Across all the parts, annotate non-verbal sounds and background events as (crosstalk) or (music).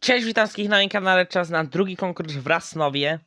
Cześć, witam wszystkich na moim kanale. Czas na drugi konkurs w Rasnowie.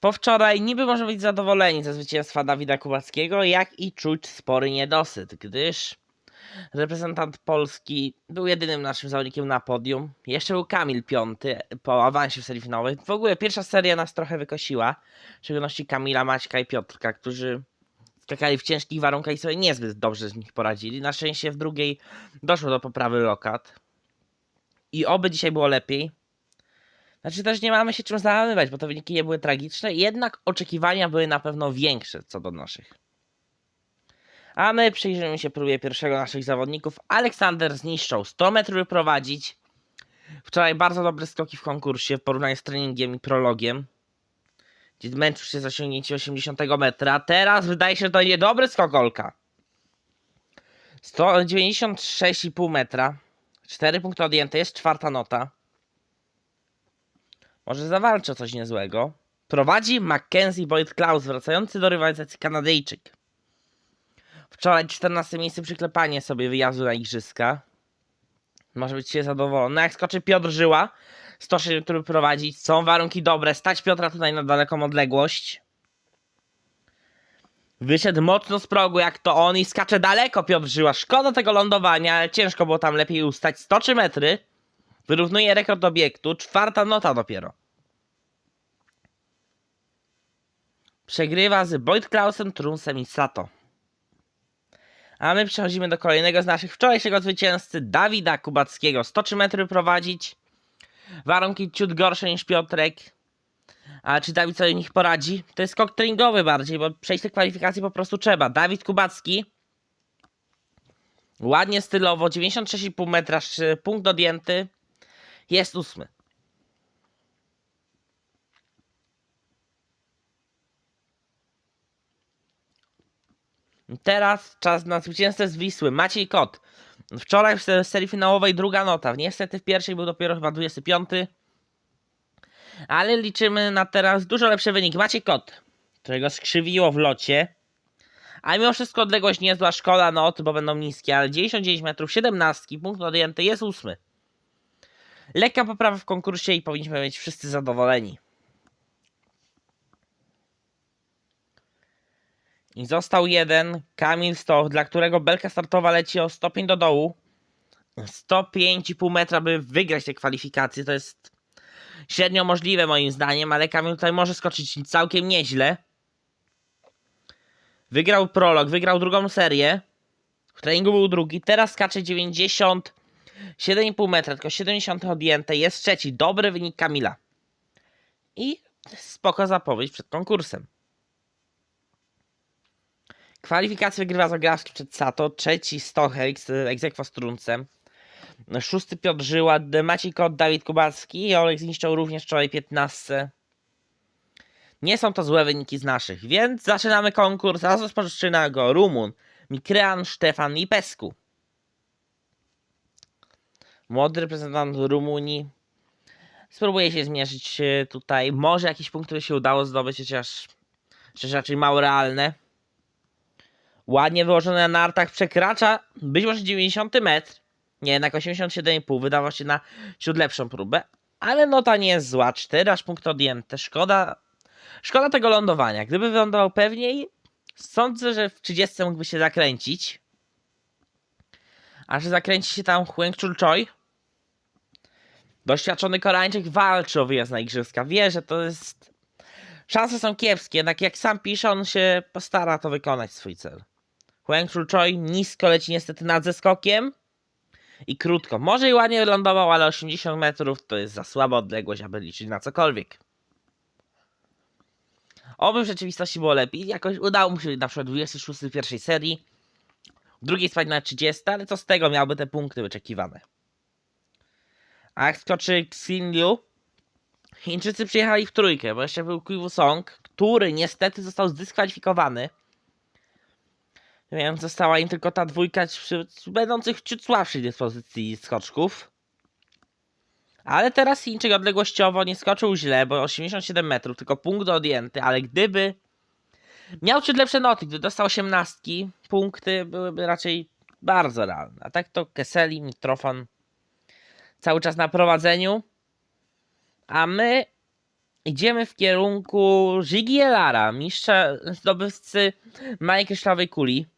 Po wczoraj niby możemy być zadowoleni ze zwycięstwa Dawida Kubackiego, jak i czuć spory niedosyt, gdyż reprezentant Polski był jedynym naszym zawodnikiem na podium. Jeszcze był Kamil piąty po awansie w serii finałowej. W ogóle pierwsza seria nas trochę wykosiła, w szczególności Kamila, Maćka i Piotrka, którzy skakali w ciężkich warunkach i sobie niezbyt dobrze z nich poradzili. Na szczęście w drugiej doszło do poprawy lokat. I oby dzisiaj było lepiej. Znaczy też nie mamy się czym załamywać, bo te wyniki nie były tragiczne, jednak oczekiwania były na pewno większe co do naszych. A my przyjrzymy się próbie pierwszego naszych zawodników. Aleksander zniszczał 100 metrów wyprowadzić. Wczoraj bardzo dobre skoki w konkursie w porównaniu z treningiem i prologiem. Gdzie męczył się z osiągnięciem 80 metra. Teraz wydaje się, że to niedobry skok Olka. 196,5 metra. 4 punkty odjęte, jest czwarta nota. Może zawalczy coś niezłego. Prowadzi Mackenzie Boyd Klaus, wracający do rywalizacji Kanadyjczyk. Wczoraj 14 miejsce przyklepanie sobie wyjazdu na igrzyska. Może być się zadowolony. Jak skoczy Piotr Żyła, 106 który prowadzić. Są warunki dobre. Stać Piotra tutaj na daleką odległość. Wyszedł mocno z progu, jak to on, i skacze daleko Piotr Żyła. Szkoda tego lądowania, ale ciężko było tam lepiej ustać. 103 metry. Wyrównuje rekord obiektu. Czwarta nota dopiero. Przegrywa z Boyd Klausem, Trunsem i Sato. A my przechodzimy do kolejnego z naszych wczorajszego zwycięzcy, Dawida Kubackiego. 103 metry prowadzić. Warunki ciut gorsze niż Piotrek. A czy Dawid sobie nich poradzi? To jest skok treningowy bardziej, bo przejść te kwalifikacje po prostu trzeba. Dawid Kubacki. Ładnie stylowo, 96,5 metra, punkt odjęty. Jest ósmy. Teraz czas na zwycięzcę z Wisły. Maciej Kot. Wczoraj w se- serii finałowej druga nota. Niestety w pierwszej był dopiero chyba 25. Ale liczymy na teraz dużo lepszy wynik. Maciej Kot, którego skrzywiło w locie. A mimo wszystko odległość niezła, szkoda not, bo będą niskie, ale 99 metrów, 17, punkt odjęty, jest ósmy. Lekka poprawa w konkursie i powinniśmy być wszyscy zadowoleni. I został jeden, Kamil Stoch, dla którego belka startowa leci o stopień do dołu. 105,5 metra, by wygrać te kwalifikacje, to jest średnio możliwe moim zdaniem, ale Kamil tutaj może skoczyć całkiem nieźle. Wygrał prolog, wygrał drugą serię. W treningu był drugi, teraz skacze 97,5 metra, tylko 70 odjęte, jest trzeci. Dobry wynik Kamila. I spoko zapowiedź przed konkursem. Kwalifikacje wygrywa Zagrawski przed Sato, trzeci Stochek z egzekwo z Truncem. Szósty Piotr Żyła, Maciej Kot, Dawid Kubacki Olek zniszczył również wczoraj 15. Nie są to złe wyniki z naszych, więc zaczynamy konkurs, a rozpoczyna go Rumun, Mikrean, Stefan i Pesku. Młody reprezentant Rumunii. Spróbuję się zmierzyć e, tutaj. Może jakiś punkt, który się udało zdobyć, chociaż szczerze raczej mało realne. Ładnie wyłożony na nartach, przekracza być może 90 metr. Nie, jednak 87,5 wydawał się na ciut lepszą próbę. Ale nota nie jest zła. 4 aż punkty odjęte. Szkoda, szkoda tego lądowania. Gdyby wylądował pewniej, sądzę, że w 30 mógłby się zakręcić. A że zakręci się tam Huang Chul Choi? Doświadczony Koreańczyk walczy o wyjazd na igrzyska. Wie, że to jest... Szanse są kiepskie, jednak jak sam pisze, on się postara to wykonać swój cel. Huang Chul Choi nisko leci niestety nad zeskokiem i krótko. Może i ładnie lądował, ale 80 metrów to jest za słaba odległość, aby liczyć na cokolwiek. Oby w rzeczywistości było lepiej. Jakoś udało mu się na przykład 26 w pierwszej serii, w drugiej spadł na 30, ale co z tego miałby te punkty wyczekiwane. A jak skoczy Xin Liu, Chińczycy przyjechali w trójkę, bo jeszcze był Qiwu Song, który niestety został zdyskwalifikowany. Więc została im tylko ta dwójka będących ciut słabszej dyspozycji skoczków. Ale teraz Chińczyk odległościowo nie skoczył źle, bo 87 metrów, tylko punkt odjęty, ale gdyby miał ciut lepsze noty, gdy dostał 18, punkty byłyby raczej bardzo realne. A tak to Keseli, Mitrofan cały czas na prowadzeniu. A my idziemy w kierunku Żigielara, mistrza zdobywcy kryształowej kuli.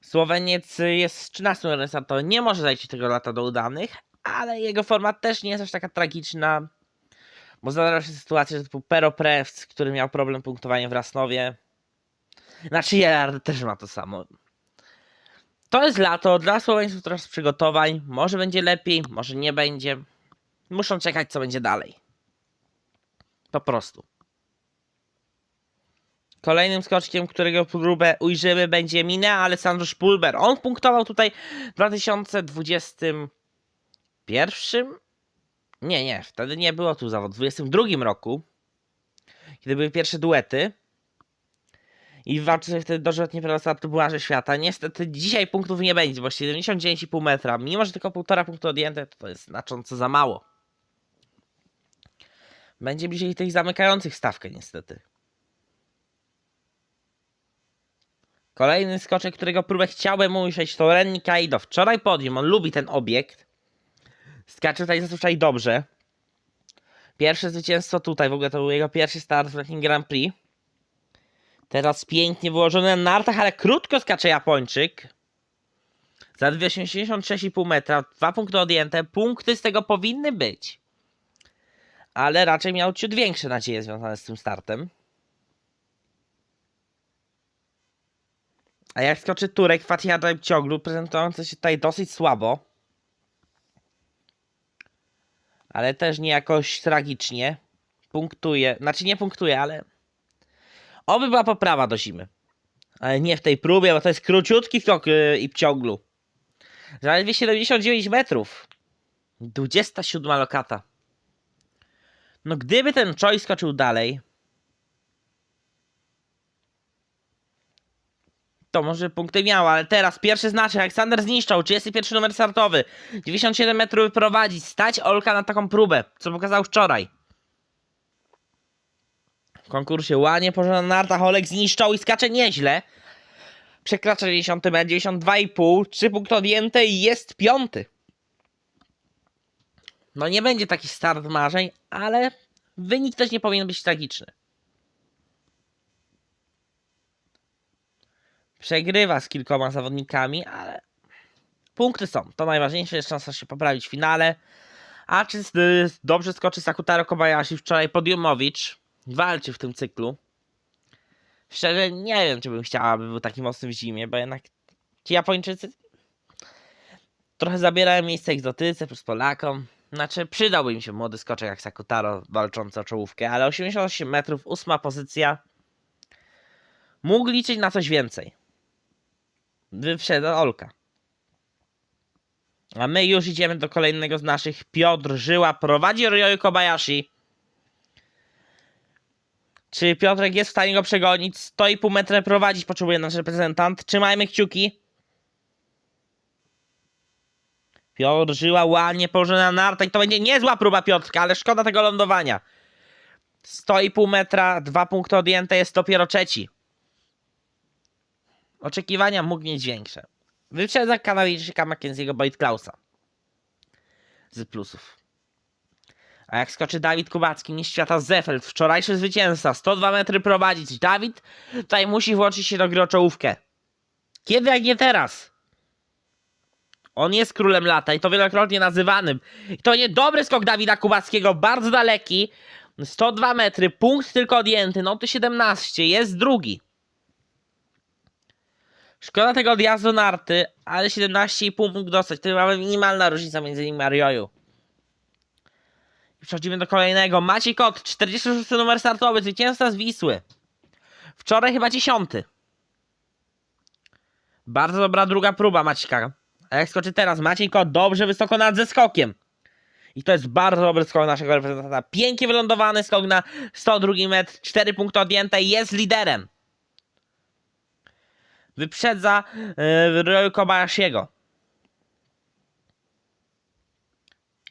Słoweniec jest z 13 renesartowym, nie może zajść tego lata do udanych, ale jego forma też nie jest aż taka tragiczna, bo zdarza się sytuacja, typu Pero który miał problem punktowania w Rasnowie, znaczy Jelard też ma to samo. To jest lato, dla Słoweńców trochę przygotowań, może będzie lepiej, może nie będzie. Muszą czekać, co będzie dalej. Po prostu. Kolejnym skoczkiem, którego próbę ujrzymy, będzie Minea Alessandro Spulber. On punktował tutaj w 2021. Nie, nie, wtedy nie było tu zawód. W 2022 roku, kiedy były pierwsze duety. I walczy sobie wtedy dożywotnie startu Bułarze Świata. Niestety dzisiaj punktów nie będzie, bo 79,5 metra. Mimo, że tylko 1,5 punktu odjęte, to, to jest znacząco za mało. Będzie bliżej tych zamykających stawkę, niestety. Kolejny skoczek, którego próbę chciałbym ujrzeć, to Renny Kaido. Wczoraj podium, on lubi ten obiekt. Skacze tutaj zazwyczaj dobrze. Pierwsze zwycięstwo tutaj, w ogóle to był jego pierwszy start w takim Grand Prix. Teraz pięknie wyłożony na nartach, ale krótko skacze Japończyk. Za 286,5 metra, dwa punkty odjęte. Punkty z tego powinny być. Ale raczej miał ciut większe nadzieje związane z tym startem. A jak skoczy Turek Fatih Cioglu, prezentujący się tutaj dosyć słabo. Ale też nie jakoś tragicznie. Punktuje, znaczy nie punktuje, ale Oby była poprawa do zimy. Ale nie w tej próbie, bo to jest króciutki skok yy, i ciąglu. Zaledwie 79 metrów. 27 lokata. No gdyby ten Choi skoczył dalej, to może punkty miał, ale teraz pierwszy znaczek. Aleksander zniszczał, 31 numer startowy. 97 metrów wyprowadzić. Stać Olka na taką próbę, co pokazał wczoraj. W konkursie ładnie położona na nartach, Olek zniszczał i skacze nieźle. Przekracza 90 metr, 92,5, 3 punkty odjęte i jest piąty. No nie będzie taki start marzeń, ale wynik też nie powinien być tragiczny. Przegrywa z kilkoma zawodnikami, ale punkty są. To najważniejsze, jest szansa się poprawić w finale. A czy dobrze skoczy Sakutaro Kobayashi wczoraj Podiumowicz? walczy w tym cyklu. Szczerze nie wiem, czy bym chciała, aby był taki mocny w zimie, bo jednak ci Japończycy trochę zabierają miejsce egzotyce plus Polakom. Znaczy, przydałby im się młody skoczek jak Sakutaro walczący o czołówkę, ale 88 metrów, ósma pozycja. Mógł liczyć na coś więcej. Wyprzedza Olka. A my już idziemy do kolejnego z naszych. Piotr Żyła prowadzi Ryoyu Kobayashi. Czy Piotrek jest w stanie go przegonić? 100,5 metra prowadzić potrzebuje nasz reprezentant. Trzymajmy kciuki. Piotr Żyła ładnie położona na nartę i to będzie niezła próba Piotrka, ale szkoda tego lądowania. 100,5 metra, dwa punkty odjęte, jest dopiero trzeci. Oczekiwania mógł mieć większe. Wyprzedza Kanadyjczyka Mackenzie'ego Boyd Klausa. Z plusów. A jak skoczy Dawid Kubacki, mistrz świata Zefeld, wczorajszy zwycięzca, 102 metry prowadzić. Dawid tutaj musi włączyć się do gry o czołówkę. Kiedy jak nie teraz? On jest królem lata i to wielokrotnie nazywanym. I to nie dobry skok Dawida Kubackiego, bardzo daleki. 102 metry, punkt tylko odjęty, noty 17, jest drugi. Szkoda tego odjazdu narty, ale 17,5 punkt dostać. To mamy minimalna różnica między nim a Rioju. Przechodzimy do kolejnego. Maciej Kot, 46 numer startowy, zwycięzca z Wisły. Wczoraj chyba 10. Bardzo dobra druga próba Maćka. A jak skoczy teraz? Maciej Kot dobrze wysoko nad ze skokiem. I to jest bardzo dobry skok naszego reprezentanta. Pięknie wylądowany skok na 102 metr, 4 punkty odjęte i jest liderem. Wyprzedza yy, Ryoyu Kobayashiego.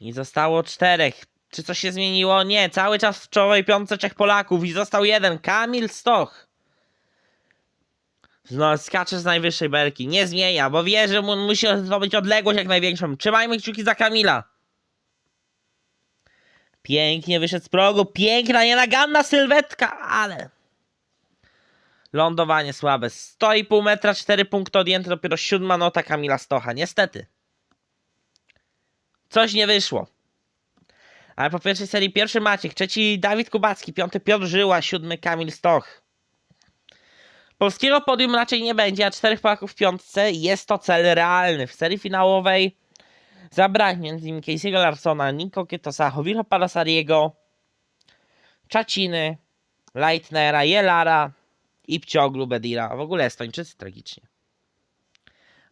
I zostało czterech. Czy coś się zmieniło? Nie, cały czas w czołowej piątce trzech Polaków i został jeden, Kamil Stoch. No, skacze z najwyższej belki. Nie zmienia, bo wie, że mu musi zdobyć odległość jak największą. Trzymajmy kciuki za Kamila. Pięknie wyszedł z progu, piękna, nienaganna sylwetka, ale... Lądowanie słabe. 100,5 metra, 4 punkty odjęte, dopiero siódma nota Kamila Stocha. Niestety. Coś nie wyszło. Ale po pierwszej serii pierwszy Maciek, trzeci Dawid Kubacki, piąty Piotr Żyła, siódmy Kamil Stoch. Polskiego podium raczej nie będzie, a czterech Polaków w piątce jest to cel realny. W serii finałowej zabraknie m.in. Casey'ego Larsona, Nico Kietosa, Jovilho Palasariego, Czaciny, Leitnera, Jelara i Pcioglu Bedira. W ogóle Estończycy tragicznie.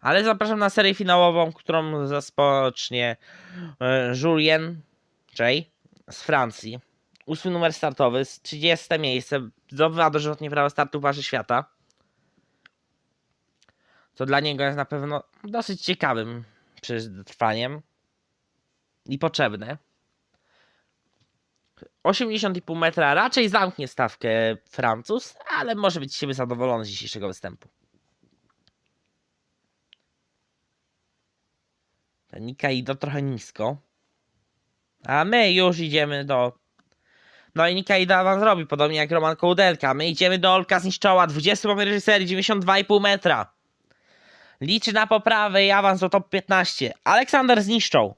Ale zapraszam na serię finałową, którą rozpocznie e, Julien J z Francji. Ósmy numer startowy, z 30 miejsce. Zdobywa dożywotnie prawo startu w Parze Świata. Co dla niego jest na pewno dosyć ciekawym przetrwaniem i potrzebne. 80,5 metra raczej zamknie stawkę Francuz, ale może być z siebie zadowolony z dzisiejszego występu. Nika i do trochę nisko. A my już idziemy do. No i Nika Ida wam zrobi, podobnie jak Roman Kołdelka. My idziemy do Olka zniszczoła, 20 po reżyserii, 92,5 metra. Liczy na poprawę i awans do top 15. Aleksander zniszczą.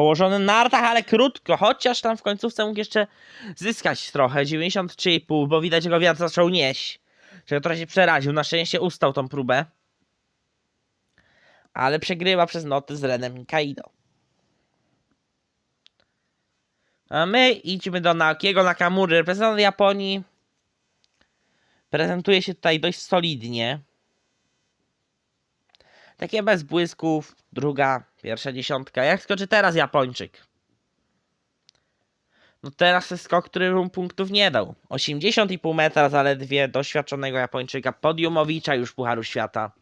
Położony na nartach, ale krótko, chociaż tam w końcówce mógł jeszcze zyskać trochę. 93,5, bo widać, że go wiatr zaczął nieść. Czego trochę się przeraził. Na szczęście ustał tą próbę. Ale przegrywa przez noty z Renem Kaido. A my idźmy do Naokiego Nakamury, reprezentant Japonii. Prezentuje się tutaj dość solidnie. Takie bez błysków. Druga, pierwsza dziesiątka. Jak skoczy teraz Japończyk? No teraz jest skok, który mu punktów nie dał. 80,5 metra zaledwie doświadczonego Japończyka. Podiumowicza już Pucharu Świata.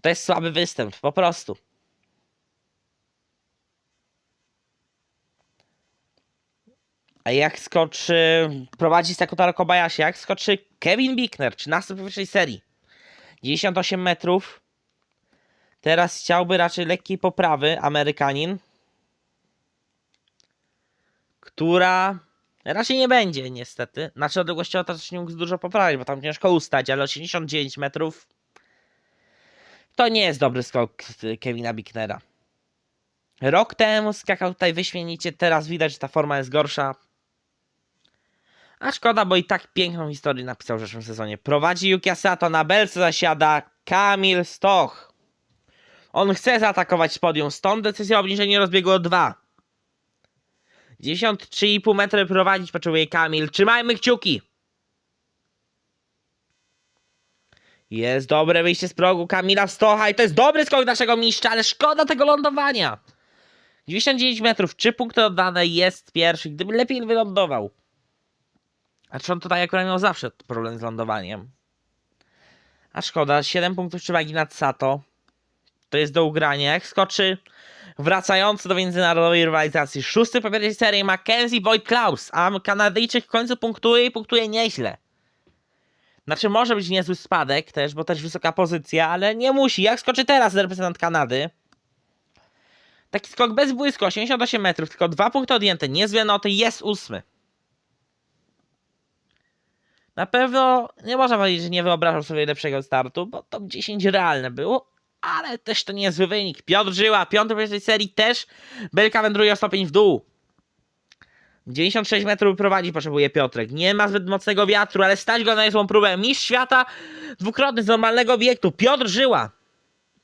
To jest słaby występ, po prostu. A jak skoczy, prowadzi Sakutaro Kobayashi, jak skoczy Kevin Bickner, 13 w pierwszej serii. 98 metrów. Teraz chciałby raczej lekkiej poprawy Amerykanin. Która raczej nie będzie, niestety. Znaczy odległościowo też nie mógł dużo poprawić, bo tam ciężko ustać, ale 89 metrów to nie jest dobry skok Kevina Bicknera. Rok temu skakał tutaj wyśmienicie, teraz widać, że ta forma jest gorsza. A szkoda, bo i tak piękną historię napisał w zeszłym sezonie. Prowadzi Yuki Sato, na belce zasiada Kamil Stoch. On chce zaatakować z podium, stąd decyzja o obniżeniu rozbiegu o 2. 93,5 metry prowadzić potrzebuje Kamil. Trzymajmy kciuki. Jest dobre wyjście z progu Kamila Stocha i to jest dobry skok naszego mistrza, ale szkoda tego lądowania. 99 metrów, 3 punkty oddane, jest pierwszy. Gdyby lepiej wylądował. A czy on tutaj akurat miał zawsze problem z lądowaniem. A szkoda, 7 punktów przewagi nad Sato. To jest do ugrania. Jak skoczy wracający do międzynarodowej rywalizacji. Szósty pierwszej serii Mackenzie Boyd Klaus, a Kanadyjczyk w końcu punktuje i punktuje nieźle. Znaczy może być niezły spadek też, bo też wysoka pozycja, ale nie musi. Jak skoczy teraz reprezentant Kanady? Taki skok bez błysku, 88 metrów, tylko dwa punkty odjęte, niezłe noty, jest ósmy. Na pewno nie można powiedzieć, że nie wyobrażał sobie lepszego startu, bo top 10 realne było, ale też to niezły wynik. Piotr Żyła, piąty w pierwszej serii też, Belka wędruje o stopień w dół. 96 metrów prowadzi, potrzebuje Piotrek. Nie ma zbyt mocnego wiatru, ale stać go na niezłą próbę. Mistrz świata, dwukrotny z normalnego obiektu. Piotr Żyła.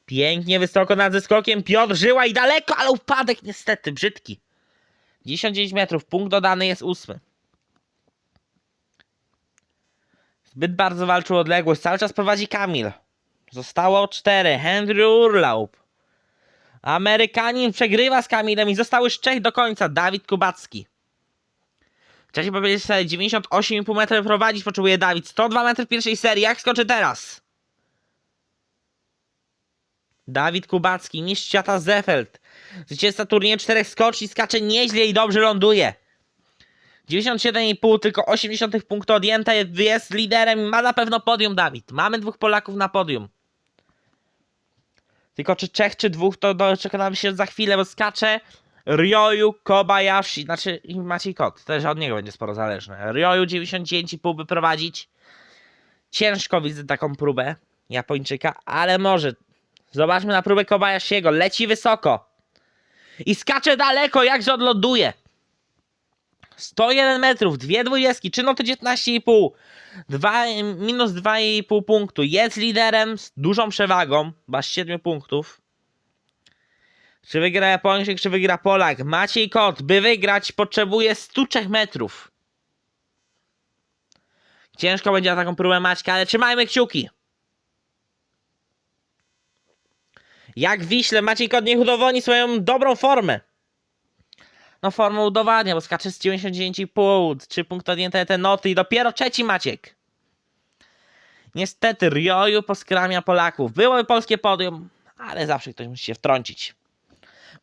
Pięknie wysoko nad zeskokiem. Piotr Żyła i daleko, ale upadek niestety brzydki. 99 metrów, punkt dodany jest ósmy. Zbyt bardzo walczył odległość. Cały czas prowadzi Kamil. Zostało 4. Henry Urlaub. Amerykanin przegrywa z Kamilem i zostały z Czech do końca. Dawid Kubacki. Wcześniej powiedzieć sobie 98,5 metrów prowadzić potrzebuje Dawid. 102 metry w pierwszej serii. Jak skoczy teraz? Dawid Kubacki, mistrz świata Zefeld. Zwycięzca turnieju czterech skoczni, skacze nieźle i dobrze ląduje. 97,5, tylko 80 punktów odjęte, jest liderem i ma na pewno podium Dawid. Mamy dwóch Polaków na podium. Tylko czy trzech, czy dwóch, to doczekamy się za chwilę, bo skacze Ryoyu Kobayashi, znaczy Maciej Kot, też od niego będzie sporo zależne. Ryoyu 99,5 by prowadzić. Ciężko widzę taką próbę Japończyka, ale może. Zobaczmy na próbę Kobayashiego. Leci wysoko. I skacze daleko, jakże odląduje. 101 metrów, dwie dwudziestki, czy no to 19,5. Dwa, minus 2,5 punktu. Jest liderem z dużą przewagą, masz 7 punktów. Czy wygra Japończyk, czy wygra Polak? Maciej Kot, by wygrać, potrzebuje 103 metrów. Ciężko będzie na taką próbę Maćka, ale trzymajmy kciuki. Jak Wiśle, Maciej Kot niech udowodni swoją dobrą formę. No formę udowadnia, bo skacze z 99,5, 3 punkty odjęte te noty i dopiero trzeci Maciek. Niestety Rioju poskramia Polaków. Byłoby polskie podium, ale zawsze ktoś musi się wtrącić.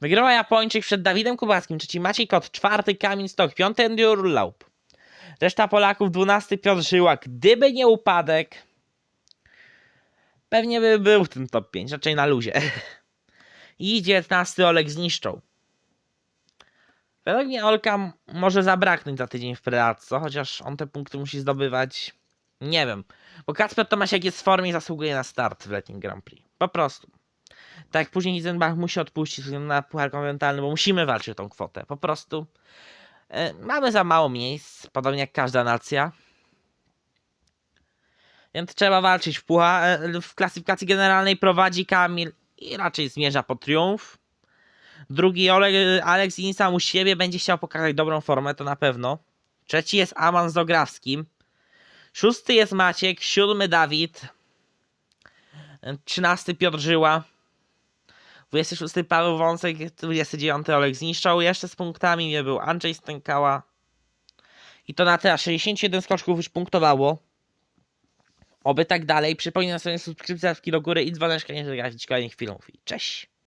Wygrywa Japończyk przed Dawidem Kubackim, trzeci Maciej Kot, czwarty Kamil Stok, piąty Endur Laup. Reszta Polaków, dwunasty Piotr Żyła. Gdyby nie upadek, pewnie by był w tym top 5, raczej na luzie. (laughs) I dziewiętnasty Oleg zniszczą. Według mnie Olka może zabraknąć za tydzień w Predatco, chociaż on te punkty musi zdobywać. Nie wiem, bo Kacper Tomasiak jest w formie i zasługuje na start w letnim Grand Prix. Po prostu. Tak później Hizenbach musi odpuścić na puchar kontynentalny, bo musimy walczyć o tą kwotę. Po prostu e, mamy za mało miejsc, podobnie jak każda nacja. Więc trzeba walczyć w pucha. e, W klasyfikacji generalnej prowadzi Kamil i raczej zmierza po triumf. Drugi Oleg, Alex Insa u siebie będzie chciał pokazać dobrą formę, to na pewno. Trzeci jest Aman z Dograwskim. Szósty jest Maciek, siódmy Dawid. Trzynasty Piotr Żyła. 26 Paweł Wąsek, 29 Oleg zniszczał. Jeszcze z punktami nie był Andrzej Stękała. I to na tyle. 61 skoczków już punktowało. Oby tak dalej. Przypominam sobie subskrypcja w do góry i dzwoneczka, nie żegnać kolejnych filmów. I cześć!